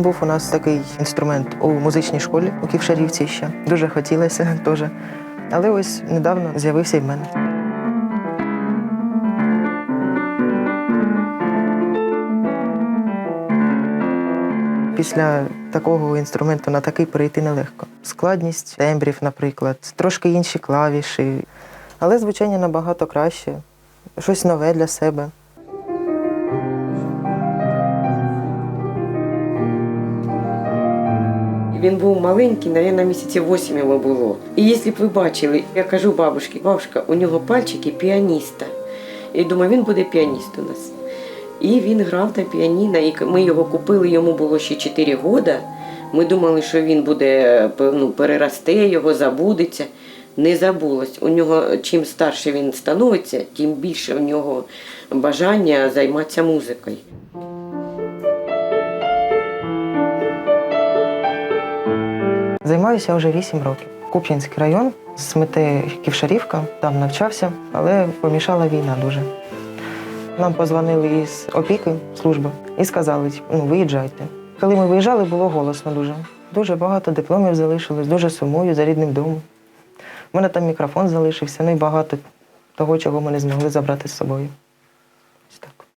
Був у нас такий інструмент у музичній школі у Ківшарівці ще. Дуже хотілося теж. Але ось недавно з'явився і в мене. Після такого інструменту на такий перейти нелегко. Складність тембрів, наприклад, трошки інші клавіші, але звучання набагато краще, щось нове для себе. Він був маленький, навіть місяців 8 йому було. І якщо б ви бачили, я кажу бабушці, бабушка, у нього пальчики піаніста. І думаю, він буде піаніст у нас. І він грав на піаніно, і ми його купили, йому було ще 4 роки. Ми думали, що він буде ну, переросте його, забудеться. Не забулось. У нього чим старше він становиться, тим більше у нього бажання займатися музикою. Займаюся вже 8 років. Куп'янський район, Смете Ківшарівка, там навчався, але помішала війна дуже. Нам позвонили із опіки служби і сказали, ну, виїжджайте. Коли ми виїжджали, було голосно дуже. Дуже багато дипломів залишилось, дуже сумую за рідним домом. У мене там мікрофон залишився, ну і багато того, чого ми не змогли забрати з собою.